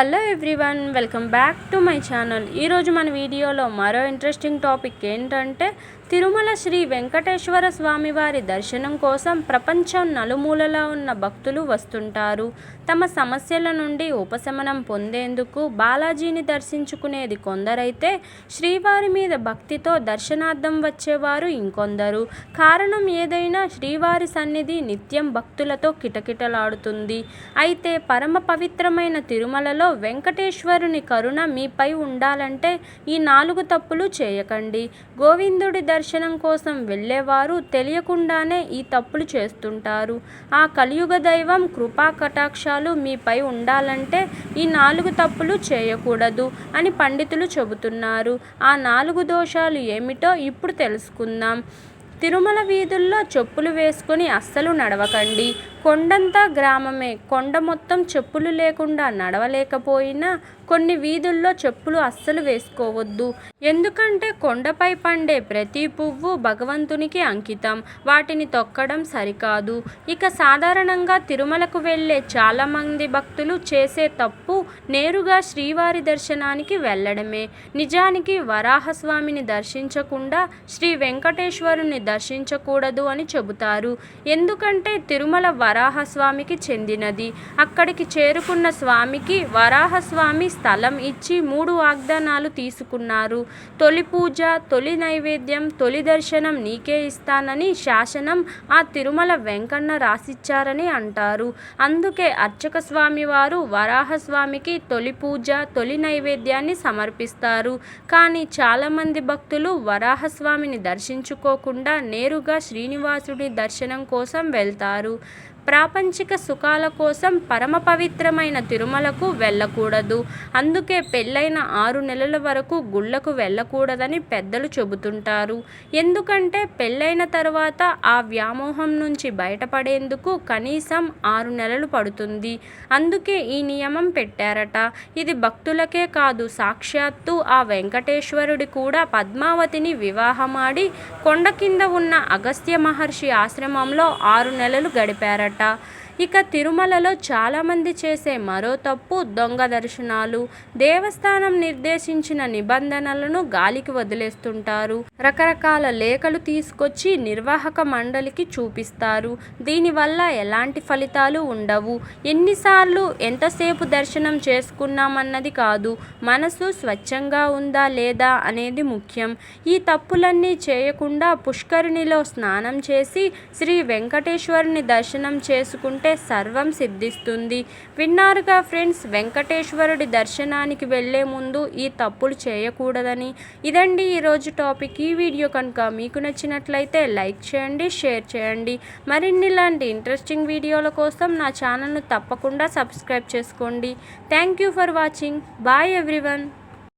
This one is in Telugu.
Hello everyone welcome back to my channel. ఈరోజు మన వీడియోలో మరో ఇంట్రెస్టింగ్ టాపిక్ ఏంటంటే తిరుమల శ్రీ వెంకటేశ్వర స్వామి వారి దర్శనం కోసం ప్రపంచం నలుమూలలా ఉన్న భక్తులు వస్తుంటారు. తమ సమస్యల నుండి ఉపశమనం పొందేందుకు బాలాజీని దర్శించుకునేది కొందరైతే శ్రీవారి మీద భక్తితో దర్శనార్థం వచ్చేవారు ఇంకొందరు. కారణం ఏదైనా శ్రీవారి సన్నిధి నిత్యం భక్తులతో కిటకిటలాడుతుంది. అయితే పరమ పవిత్రమైన తిరుమలలో వెంకటేశ్వరుని కరుణ మీపై ఉండాలంటే ఈ నాలుగు తప్పులు చేయకండి. గోవిందుడి దర్శనం కోసం వెళ్ళేవారు తెలియకుండానే ఈ తప్పులు చేస్తుంటారు. ఆ కలియుగ దైవం కృపా కటాక్షాలు మీపై ఉండాలంటే ఈ నాలుగు తప్పులు చేయకూడదు అని పండితులు చెబుతున్నారు. ఆ నాలుగు దోషాలు ఏమిటో ఇప్పుడు తెలుసుకుందాం. తిరుమల వీధుల్లో చెప్పులు వేసుకొని అస్సలు నడవకండి. కొండంతా గ్రామమే. కొండ మొత్తం చెప్పులు లేకుండా నడవలేకపోయినా కొన్ని వీధుల్లో చెప్పులు అస్సలు వేసుకోవద్దు. ఎందుకంటే కొండపై పండే ప్రతి పువ్వు భగవంతునికి అంకితం. వాటిని తొక్కడం సరికాదు. ఇక సాధారణంగా తిరుమలకు వెళ్ళే చాలామంది భక్తులు చేసే తప్పు నేరుగా శ్రీవారి దర్శనానికి వెళ్ళడమే. నిజానికి వరాహస్వామిని దర్శించకుండా శ్రీ వెంకటేశ్వరుని దర్శించకూడదు అని చెబుతారు. ఎందుకంటే తిరుమల వరాహస్వామికి చెందినది. అక్కడికి చేరుకున్న స్వామికి వరాహస్వామి స్థలం ఇచ్చి మూడు వాగ్దానాలు తీసుకున్నారు. తొలి పూజ తొలి నైవేద్యం తొలి దర్శనం నీకే ఇస్తానని శాసనం ఆ తిరుమల వెంకన్న రాసిచ్చారని అంటారు. అందుకే అర్చక స్వామి వారు వరాహస్వామికి తొలి పూజ తొలి నైవేద్యాన్ని సమర్పిస్తారు. కానీ చాలామంది భక్తులు వరాహస్వామిని దర్శించుకోకుండా నేరుగా శ్రీనివాసుడి దర్శనం కోసం వెళ్తారు. ప్రాపంచిక సుఖాల కోసం పరమ పవిత్రమైన తిరుమలకు వెళ్ళకూడదు. అందుకే పెళ్ళైన ఆరు నెలల వరకు గుళ్ళకు వెళ్ళకూడదని పెద్దలు చెబుతుంటారు. ఎందుకంటే పెళ్ళైన తర్వాత ఆ వ్యామోహం నుంచి బయటపడేందుకు కనీసం ఆరు నెలలు పడుతుంది. అందుకే ఈ నియమం పెట్టారట. ఇది భక్తులకే కాదు సాక్షాత్తు ఆ వెంకటేశ్వరుడి కూడా పద్మావతిని వివాహమాడి కొండ కింద ఉన్న అగస్త్య మహర్షి ఆశ్రమంలో ఆరు నెలలు గడిపారట. പൊറോട്ട ఇక తిరుమలలో చాలామంది చేసే మరో తప్పు దొంగ దర్శనాలు దేవస్థానం నిర్దేశించిన నిబంధనలను గాలికి వదిలేస్తుంటారు. రకరకాల లేఖలు తీసుకొచ్చి నిర్వాహక మండలికి చూపిస్తారు. దీనివల్ల ఎలాంటి ఫలితాలు ఉండవు. ఎన్నిసార్లు ఎంతసేపు దర్శనం చేసుకున్నామన్నది కాదు మనసు స్వచ్ఛంగా ఉందా లేదా అనేది ముఖ్యం. ఈ తప్పులన్నీ చేయకుండా పుష్కరిణిలో స్నానం చేసి శ్రీ వెంకటేశ్వరుని దర్శనం చేసుకుంటే సర్వం సిద్ధిస్తుంది. విన్నారుగా ఫ్రెండ్స్ వెంకటేశ్వరుడి దర్శనానికి వెళ్ళే ముందు ఈ తప్పులు చేయకూడదని. ఇదండి ఈరోజు టాపిక్. ఈ వీడియో కనుక మీకు నచ్చినట్లయితే లైక్ చేయండి షేర్ చేయండి. మరిన్ని ఇలాంటి ఇంట్రెస్టింగ్ వీడియోల కోసం నా ఛానల్ను తప్పకుండా సబ్స్క్రైబ్ చేసుకోండి. Thank you for watching. Bye everyone.